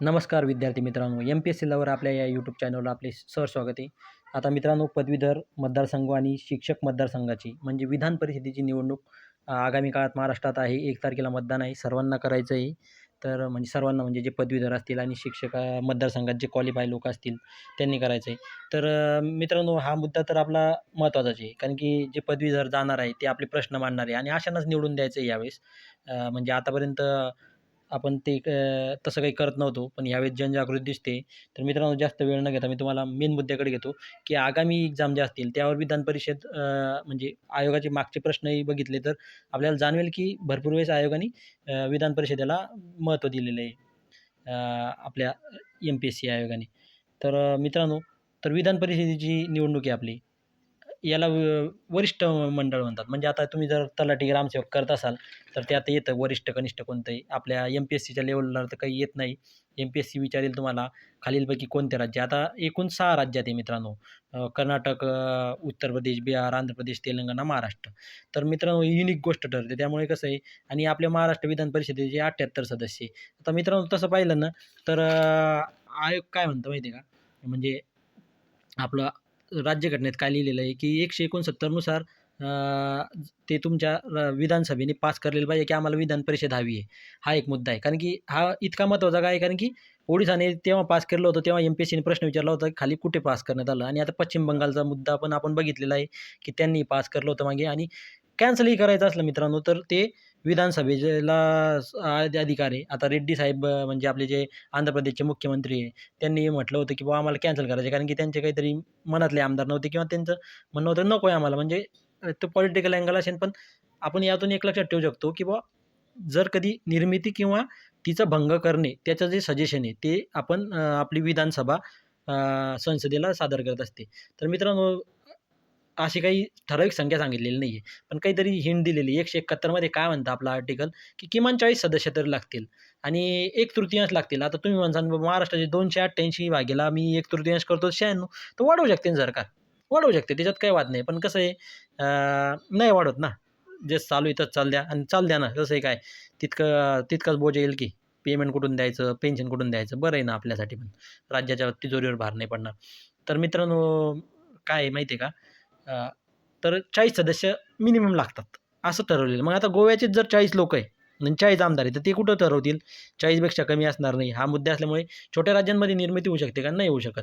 नमस्कार विद्यार्थी मित्रांनो M P S C lover आपल्या या यूट्यूब चॅनलवर आपले सर स्वागत आहे. आता मित्रांनो पदवीधर मतदारसंघ आणि शिक्षक मतदारसंघाची म्हणजे विधान परिषदेची निवडणूक आगामी काळात महाराष्ट्रात आहे. एक तारखेला मतदान आहे. सर्वांना करायचं आहे तर म्हणजे सर्वांना म्हणजे जे पदवीधर असतील आणि शिक्षक मतदारसंघात जे क्वालिफाय लोक असतील त्यांनी करायचं आहे तर मित्रांनो हा मुद्दा तर आपला महत्त्वाचाच आहे. कारण की जे पदवीधर जाणार आहे ते आपले प्रश्न मांडणार आहे आणि अशांनाच निवडून द्यायचं आहे यावेळेस म्हणजे आतापर्यंत आपण ते तसं काही करत नव्हतो पण यावेळेस जनजागृती दिसते. तर मित्रांनो जास्त वेळ न घेता मी तुम्हाला मेन मुद्द्याकडे घेतो की आगामी एक्झाम ज्या असतील त्यावर विधान परिषद म्हणजे आयोगाचे मागचे प्रश्नही बघितले तर आपल्याला जाणवेल की भरपूर वेळेस आयोगाने विधान परिषदेला महत्त्व दिलेलं आहे आपल्या एम पी एस सी आयोगाने. तर मित्रांनो तर विधान परिषदेची निवडणूक आहे आपली. याला व वरिष्ठ मंडळ म्हणतात. म्हणजे आता तुम्ही जर तलाठी ग्रामसेवक करत असाल तर ते आता येतं वरिष्ठ कनिष्ठ कोणतंही. आपल्या एम पी एस सीच्या लेवलला तर काही येत नाही. एम पी एस सी विचारेल तुम्हाला खालीलपैकी कोणते राज्य. आता एकूण सहा राज्यात आहे मित्रांनो. कर्नाटक उत्तर प्रदेश बिहार आंध्र प्रदेश तेलंगणा महाराष्ट्र. तर मित्रांनो युनिक गोष्ट ठरते. त्यामुळे कसं आहे आणि आपल्या महाराष्ट्र विधान परिषदेचे अठ्ठ्याहत्तर सदस्य आता मित्रांनो तसं पाहिलं ना तर आयोग काय म्हणतं माहिती आहे का? म्हणजे आपलं राज्यघटनेत काय लिहिलेलं आहे की एकशे एकोणसत्तरनुसार ते तुमच्या र विधानसभेने पास करलेलं पाहिजे की आम्हाला विधान परिषद हवी आहे. हा एक मुद्दा आहे. कारण की हा इतका महत्त्वाचा काय कारण की ओडिसाने तेव्हा पास केलं होतं तेव्हा एम पी एस सीने प्रश्न विचारला होता खाली कुठे पास करण्यात आलं? आणि आता पश्चिम बंगालचा मुद्दा पण आपण बघितलेला आहे की त्यांनी पास करलं होतं मागे. आणि कॅन्सलही करायचं असलं मित्रांनो तर ते विधानसभेला अधिकार आहे. आता रेड्डी साहेब म्हणजे आपले जे आंध्र प्रदेशचे मुख्यमंत्री आहे त्यांनी म्हटलं होतं की बाबा आम्हाला कॅन्सल करायचे कारण की त्यांचे काहीतरी मनातले आमदार नव्हते किंवा त्यांचं म्हणणं होतं नको आहे आम्हाला. म्हणजे तो पॉलिटिकल अँगल असेल पण आपण यातून एक लक्षात ठेवू शकतो की बा जर कधी निर्मिती किंवा तिचा भंग करणे त्याचं जे सजेशन आहे ते आपण आपली विधानसभा संसदेला सादर करत असते. तर मित्रांनो अशी काही ठराविक संख्या सांगितलेली नाही आहे पण काहीतरी हिंट दिलेली एकशे एकाहत्तरमध्ये काय म्हणतं आपला आर्टिकल की किमान चाळीस सदस्य तरी लागतील. आणि एक तृतीयांश लागतील. आता तुम्ही म्हणसान महाराष्ट्राचे दोनशे अठ्ठ्याऐंशी भागेला मी एक तृतीयांश करतो शहाण्णव. तर वाढवू शकते ना सरकार. वाढवू शकते. त्याच्यात काही वाद नाही. पण कसं आहे नाही वाढवत ना. जे चालू आहे तर चाल द्या. आणि चाल द्या ना. कसं आहे काय तितकं तितकंच बोज येईल की. पेमेंट कुठून द्यायचं? पेन्शन कुठून द्यायचं? बरं आहे ना आपल्यासाठी पण. राज्याच्या तिजोरीवर भार नाही पडणार. तर मित्रांनो काय आहे माहिती आहे का? तर चाळीस सदस्य मिनिमम लागतात. असं ठरवलेलं. मग आता गोव्याचे जर चाळीस लोक आहे आणि चाळीस आमदार आहे तर ते कुठं ठरवतील? चाळीसपेक्षा कमी असणार नाही. हा मुद्दा असल्यामुळे छोट्या राज्यांमध्ये निर्मिती होऊ शकते का? नाही होऊ शकत.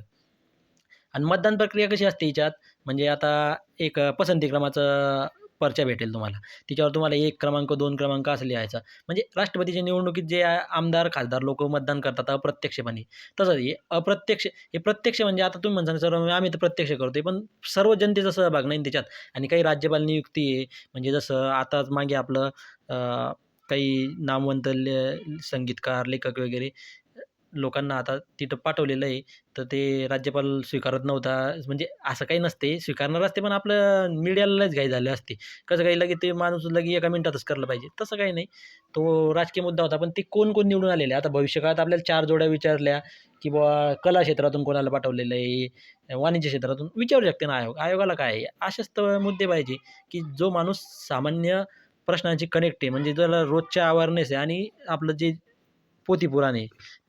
आणि मतदान प्रक्रिया कशी असते याच्यात? म्हणजे आता एक पसंतीक्रमाचं पर्चा भेटेल तुम्हाला. तिच्यावर तुम्हाला एक क्रमांक दोन क्रमांक असं लिहायचा. म्हणजे राष्ट्रपतीच्या निवडणुकीत जे आमदार खासदार लोक मतदान करतात अप्रत्यक्षपणे. तसंच हे अप्रत्यक्ष हे प्रत्यक्ष म्हणजे आता तुम्ही म्हणता सर आम्ही तर प्रत्यक्ष करतोय. पण सर्व जनतेचा सहभाग नाही त्याच्यात. आणि काही राज्यपाल नियुक्ती आहे. म्हणजे जसं आताच मागे आपलं काही नामवंत ले संगीतकार लेखक वगैरे लोकांना आता तिथं पाठवलेलं आहे तर ते राज्यपाल स्वीकारत नव्हता. म्हणजे असं काही नसते स्वीकारणार असते पण आपलं मीडियालाच घाई झाले असते. कसं काही लगे ते माणूस लगे एका मिनिटातच करलं पाहिजे. तसं काही नाही. तो राजकीय मुद्दा होता पण ते कोण कोण निवडून आलेले? आता भविष्यकाळात आपल्याला चार जोड्या विचारल्या की बुवा कला क्षेत्रातून कोणाला पाठवलेलं आहे वाणिज्य क्षेत्रातून? विचारू शकते ना आयोग. आयोगाला काय आहे? असेच तर मुद्दे पाहिजे की जो माणूस सामान्य प्रश्नांची कनेक्ट आहे. म्हणजे ज्याला रोजच्या अवेअरनेस आहे आणि आपलं जे पोथी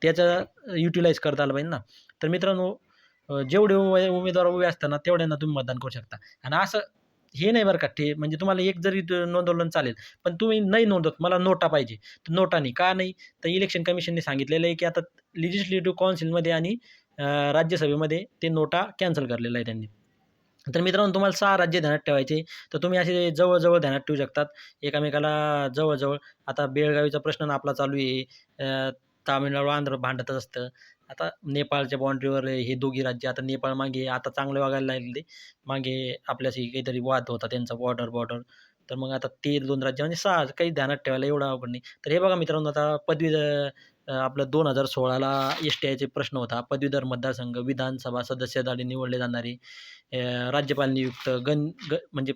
त्याचा युटिलाइज करता आलं पाहिजे ना. तर मित्रांनो जेवढे उमे उमेदवार उभे असताना तेवढ्यांना तुम्ही मतदान करू शकता. आणि असं हे नाही बरं का ठे म्हणजे तुम्हाला एक जरी नोंदवलं चालेल पण तुम्ही नाही नोंदवत मला नोटा पाहिजे. तर नोटा नाही का नाही? तर इलेक्शन कमिशनने सांगितलेलं आहे की आता लिजिस्लेटिव्ह काउन्सिलमध्ये आणि राज्यसभेमध्ये ते नोटा कॅन्सल करलेलं आहे त्यांनी. तर मित्रांनो तुम्हाला सहा राज्य ध्यानात ठेवायचे. तर तुम्ही असे जवळजवळ ध्यानात ठेवू शकतात. एकामेकाला जवळजवळ. आता बेळगावीचा प्रश्न आपला चालू आहे. तामिळनाडू आंध्र भांडतच असतं. आता नेपाळच्या बाँड्रीवर हे दोघी राज्य आता नेपाळ मागे आता चांगले वागायला लागले. मागे आपल्याशी काहीतरी वाद होता त्यांचा बॉर्डर बॉर्डर तर मग आता ते दोन राज्य म्हणजे सहा काही ध्यानात ठेवायला एवढं अवघड नाही. तर हे बघा मित्रांनो आता पदवी आपलं दोन हजार सोळाला एस टी आयचे प्रश्न होता. पदवीधर मतदारसंघ विधानसभा सदस्यसाठी निवडले जाणारे राज्यपाल नियुक्त गण ग म्हणजे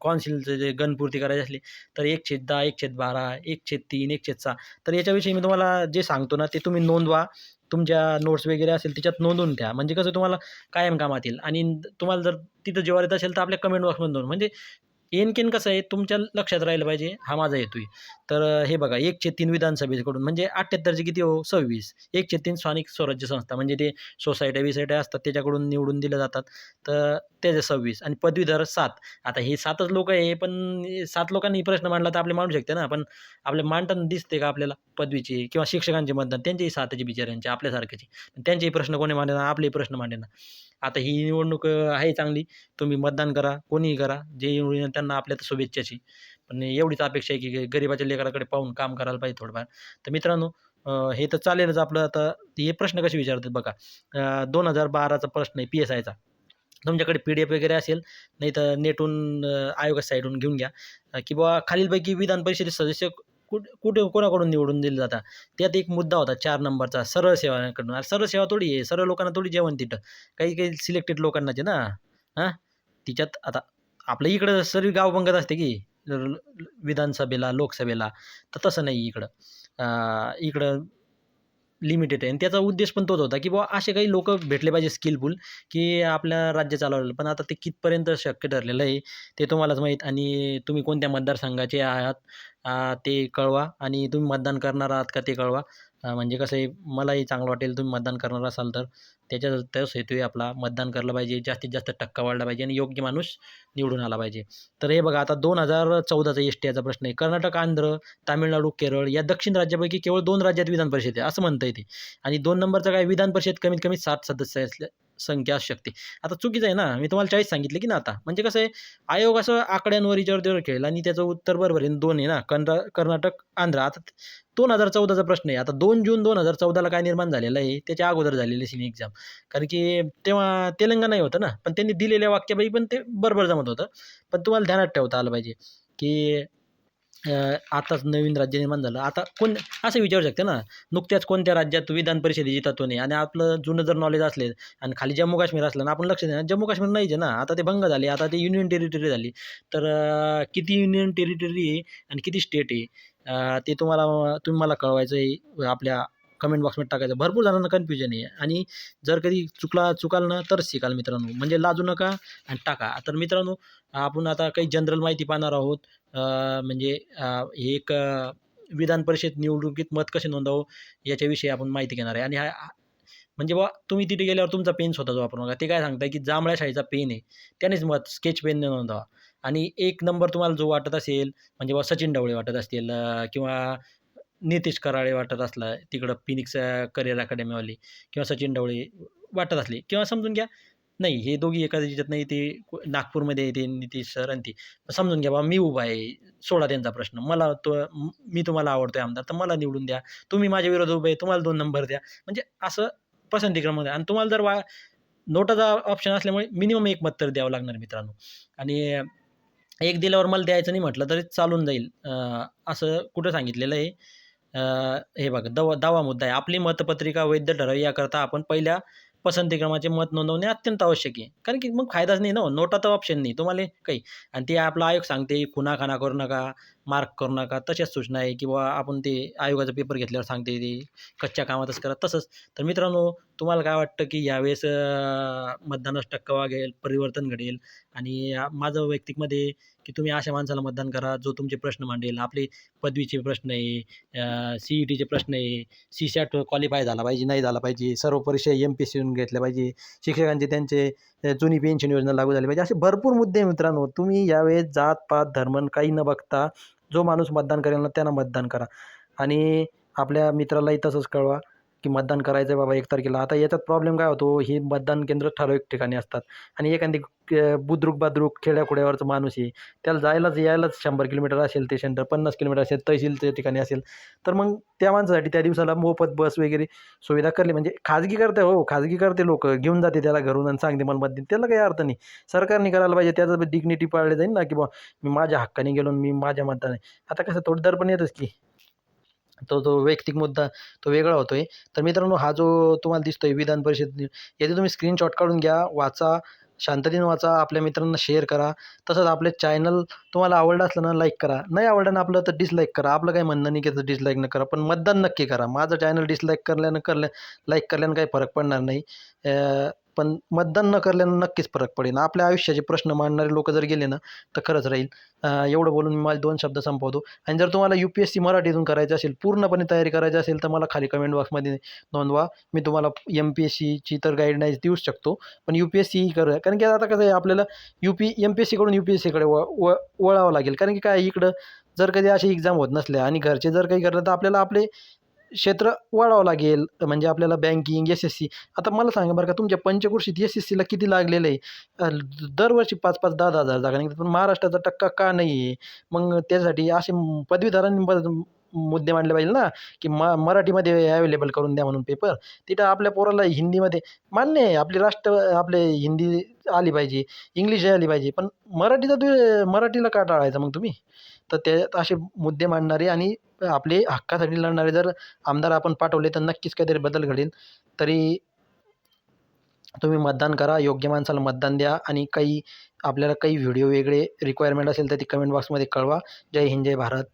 कौन्सिलचं जे गणपूर्ती करायची असली तर एक छेद दहा एक छेद बारा एक छेद तीन एक छेद सहा. तर याच्याविषयी मी तुम्हाला जे सांगतो ना ते तुम्ही नोंदवा. तुमच्या नोट्स वगैरे असेल त्याच्यात नोंदवून ठ्या म्हणजे कसं तुम्हाला कायम कामात येईल आणि तुम्हाला जर तिथं जेव्हा येत असेल तर आपल्या कमेंट बॉक्समध्ये नोंद म्हणजे एनकेन कसं आहे तुमच्या लक्षात राहिलं पाहिजे हा माझा हेतू आहे. तर हे बघा एकशे तीन विधानसभेकडून म्हणजे अठ्ठ्याहत्तरचे किती हो? सव्वीस. एकशे तीन स्थानिक स्वराज्य संस्था म्हणजे ते सोसायट्या बिसायट्या असतात त्याच्याकडून निवडून दिल्या जातात. तर त्याचे सव्वीस आणि पदवीधर सात. आता हे सातच लोक आहे पण सात लोकांनी प्रश्न मांडला तर आपले मांडू शकते ना पण आपले मांडताना दिसते का आपल्याला पदवीचे किंवा शिक्षकांचे मतदान? त्यांचेही साताचे बिचाऱ्यांचे आपल्यासारख्याचे त्यांचेही प्रश्न कोणी मांडेना आपलेही प्रश्न मांडेना आता ही निवडणूक आहे चांगली. तुम्ही मतदान करा कोणीही करा जे निवडून त्यांना आपल्या तर शुभेच्छाची. पण एवढीच अपेक्षा आहे की गरिबाच्या लेकराकडे पाहून काम करायला पाहिजे थोडंफार. तर मित्रांनो हे तर चालेलच आपलं आता. हे प्रश्न कसे विचारतात बघा. दोन हजार बाराचा प्रश्न आहे पी एस आयचा तुमच्याकडे पी डी एफ वगैरे असेल नाही तर नेटून आयोगा आयोगाच्या साईडहून घेऊन घ्या. किंवा की बुवा खालीलपैकी विधान परिषदे सदस्य कुठ कुठे कोणाकडून निवडून दिले जातात? त्यात एक मुद्दा होता चार नंबरचा सरळ सेवाकडून. अरे सरळ सेवा थोडी आहे सरळ लोकांना थोडी जेवण तिथं. काही काही सिलेक्टेड लोकांना जे ना. हां? तिच्यात आता आपल्या इकडं सर्व गाव बंगत असते की विधानसभेला लोकसभेला तर तसं नाही इकडं. इकडं लिमिटेड आहे. आणि त्याचा उद्देश पण तोच होता की बुवा असे काही लोक भेटले पाहिजे स्किलफुल की आपल्या राज्य चालवलं पण आता ते कितपर्यंत शक्य ठरलेलं आहे ते तुम्हालाच माहीत. आणि तुम्ही कोणत्या मतदारसंघाचे आहात ते कळवा. आणि तुम्ही मतदान करणार आहात का ते कळवा. म्हणजे कसं आहे मलाही चांगलं वाटेल तुम्ही मतदान करणार असाल तर. त्याच्या त्याच हेतू आहे आपला मतदान करलं पाहिजे जास्तीत जास्त टक्का वाढला पाहिजे आणि योग्य माणूस निवडून आला पाहिजे. तर हे बघा आता दोन हजार चौदाचा एस टी याचा प्रश्न आहे. कर्नाटक आंध्र तामिळनाडू केरळ या दक्षिण राज्यापैकी केवळ दोन राज्यात विधान परिषद आहे असं म्हणता येते. आणि दोन नंबरचं काय? विधान परिषद कमीत कमी सात सदस्य असल्या संख्या असू शकते. आता चुकीचं आहे ना मी तुम्हाला चाळीस सांगितले की ना आता. म्हणजे कसं आहे आयोग असं आकड्यांवर विचारतेवर खेळेल आणि त्याचं उत्तर बरोबर आहे. दोन आहे ना कर्ना कर्नाटक आंध्र. आता दोन हजार चौदाचा प्रश्न आहे. आता दोन जून दोन हजार चौदाला काय निर्माण झालेलं आहे त्याच्या अगोदर झालेली सिनी एक्झाम कारण की तेव्हा तेलंगणाही होतं ना पण त्यांनी दिलेल्या वाक्यापैकी पण ते बरोबर जमत होतं. पण तुम्हाला ध्यानात ठेवता आलं पाहिजे की आताच नवीन राज्य निर्माण झालं. आता कोण असं विचारू शकते ना नुकत्याच कोणत्या राज्यात विधान परिषदेची तत्व नाही आणि आपलं जुनं जर नॉलेज असले आणि खाली जम्मू काश्मीर असलं ना आपण लक्ष देणार जम्मू काश्मीर नाहीच आहे ना. आता ते भंग झाले आता ते युनियन टेरिटरी झाली. तर किती युनियन टेरिटरी आहे आणि किती स्टेट आहे ते तुम्हाला तुम्ही मला कळवायचं आहे आपल्या कमेंट बॉक्समध्ये टाकायचं. भरपूर जणांना कन्फ्युजन आहे. आणि जर कधी चुकला चुकाल ना तरच शिकाल मित्रांनो. म्हणजे लाजू नका आणि टाका. तर मित्रांनो आपण आता काही जनरल माहिती पाहणार आहोत. म्हणजे एक विधान परिषद निवडणुकीत मत कसे नोंदवावं याच्याविषयी आपण माहिती घेणार आहे. आणि हा म्हणजे बा तुम्ही तिथे गेल्यावर तुमचा पेन स्वतःच वापरू नका. ते काय सांगताय की जांभळ्या शाईचा पेन आहे. त्यानेच मत स्केच पेनने नोंदवा. आणि एक नंबर तुम्हाला जो वाटत असेल म्हणजे बा सचिन ढवळे वाटत असतील किंवा नितीश कराळे वाटत असला तिकडं फिनिक्स करिअर अकॅडमीवाली किंवा सचिन ढवळे वाटत असले किंवा समजून घ्या नाही हे दोघी एखाद्या जिच्यात नाही ते नागपूरमध्ये येते नितीश सर आणि ती. समजून घ्या बा मी उभा आहे सोडा त्यांचा प्रश्न. मला तो मी तुम्हाला आवडतोय आमदार तर मला निवडून द्या. तुम्ही माझ्या विरोध उभे आहे तुम्हाला दोन नंबर द्या. म्हणजे असं पसंतीक्रमामध्ये. आणि तुम्हाला जर वा नोटाचा ऑप्शन असल्यामुळे मिनिमम एक मत तर द्यावं लागणार मित्रांनो. आणि एक दिल्यावर मला द्यायचं नाही म्हटलं तरी चालून जाईल. असं कुठं सांगितलेलं आहे? हे बघा दवा दावा मुद्दा आहे. आपली मतपत्रिका वैध ठरावी याकरता आपण पहिल्या पसंती क्रमाचे मत नोंदवणे अत्यंत आवश्यक आहे. कारण की मग फायदाच नाही ना हो. नोटा तर ऑप्शन नाही. तुम्हाला काही. आणि ते आपला आयोग सांगते खुना खाना करू नका. मार्क करू नका तशाच सूचना आहे किंवा आपण ते आयोगाचा पेपर घेतल्यावर सांगते ते कच्च्या कामातच करा तसंच. तर मित्रांनो तुम्हाला काय वाटतं की यावेळेस मतदानास टक्का वागेल परिवर्तन घडेल? आणि माझं वैयक्तिकमध्ये की तुम्ही अशा माणसाला मतदान करा जो तुमचे प्रश्न मांडेल. आपले पदवीचे प्रश्न आहे सी ई टीचे प्रश्न आहे सी सॅट क्वालिफाय झाला पाहिजे नाही झाला पाहिजे सर्व परीक्षा एम पी सी घेतल्या पाहिजे शिक्षकांचे त्यांचे जुनी पेन्शन योजना लागू झाली पाहिजे असे भरपूर मुद्दे आहे मित्रांनो. तुम्ही यावेळेस जात पात धर्म काही न बघता जो माणूस मतदान करेल ना त्यांना मतदान करा. आणि आपल्या मित्रालाही तसंच कळवा. की मतदान करायचं आहे बाबा एक तारखेला. आता याच्यात प्रॉब्लेम काय होतो? ही मतदान केंद्र ठराविक ठिकाणी असतात. आणि एखादी बुद्रुक बाद्रुक खेड्याखुड्यावरचा माणूस आहे त्याला जायलाच यायलाच शंभर किलोमीटर असेल ते सेंटर पन्नास किलोमीटर असेल तहसीलच्या ठिकाणी असेल. तर मग त्या माणसासाठी त्या दिवसाला मोफत बस वगैरे सुविधा करली म्हणजे खाजगी करते हो खाजगी करते लोक. घेऊन जाते त्याला घरून आणि सांगते मला मत त्याला काही अर्थ नाही. सरकारने करायला पाहिजे त्याचं डिग्निटी पाळली जाईल ना की बा मी माझ्या हक्काने गेलो मी माझ्या मताने. आता कसं थोडं पण येतच की. तो जो वैयक्तिक मुद्दा तो वेगळा होतो आहे तर मित्रांनो हा जो तुम्हाला दिसतो आहे विधान परिषद याचे तुम्ही स्क्रीनशॉट काढून घ्या वाचा शांततेने वाचा आपल्या मित्रांना शेअर करा. तसंच आपले चॅनल तुम्हाला आवडलं असलं ना लाईक करा. नाही आवडलं ना आपलं तर डिसलाईक करा. आपलं काही म्हणणं नाही की तर डिसलाईक न करा पण मतदान नक्की करा. माझं चॅनल डिसलाईक करल्यानं करल्या लाईक करल्यानं काही फरक पडणार नाही. पण मतदान न करल्यानं नक्कीच फरक पडेल. आपल्या आयुष्याचे प्रश्न मांडणारे लोक जर गेले ना तर खरंच राहील. एवढं बोलून मी माझे दोन शब्द संपवतो. आणि जर तुम्हाला यू पी एस सी मराठीतून करायचं असेल पूर्णपणे तयारी करायची असेल तर मला खाली कमेंट बॉक्समध्ये नोंदवा. मी तुम्हाला एम पी एस सीची तर गाईडलाईन्स देऊच शकतो. पण यू पी एस सी कर. कारण की आता कसं आहे आपल्याला U P M P S सीकडून U P S सीकडे व व वळावं लागेल. कारण की काय इकडं जर कधी अशी एक्झाम होत नसल्या आणि घरचे जर काही करलं तर आपल्याला आपले क्षेत्र वाढावं लागेल. म्हणजे आपल्याला बँकिंग एस एस सी आता मला सांगा बरं का तुमच्या पंचकृषीत एस एस सीला किती लागलेलं आहे? दरवर्षी पाच पाच दहा दहा हजार जागा निघतात पण महाराष्ट्राचा टक्का का नाही आहे मग त्यासाठी असे पदवीधरांनी मुद्दे मांडले पाहिजे ना की म मराठीमध्ये अवेलेबल करून द्या म्हणून पेपर तिथं आपल्या पोराला हिंदीमध्ये मान्य आहे. आपली राष्ट्र आपले हिंदी आली पाहिजे इंग्लिश आली पाहिजे. पण मराठीचा तु मराठीला का टाळायचं मग तुम्ही? तर त्यात असे मुद्दे मांडणारे आणि आपले हक्कासाठी लढणारे जर आमदार आपण पाठवले तर नक्कीच काहीतरी बदल घडेल. तरी तुम्ही मतदान करा योग्य माणसाला मतदान द्या आणि काही आपल्याला काही व्हिडिओ वेगळे रिक्वायरमेंट असेल तर ती कमेंट बॉक्समध्ये कळवा. जय हिंद जय भारत.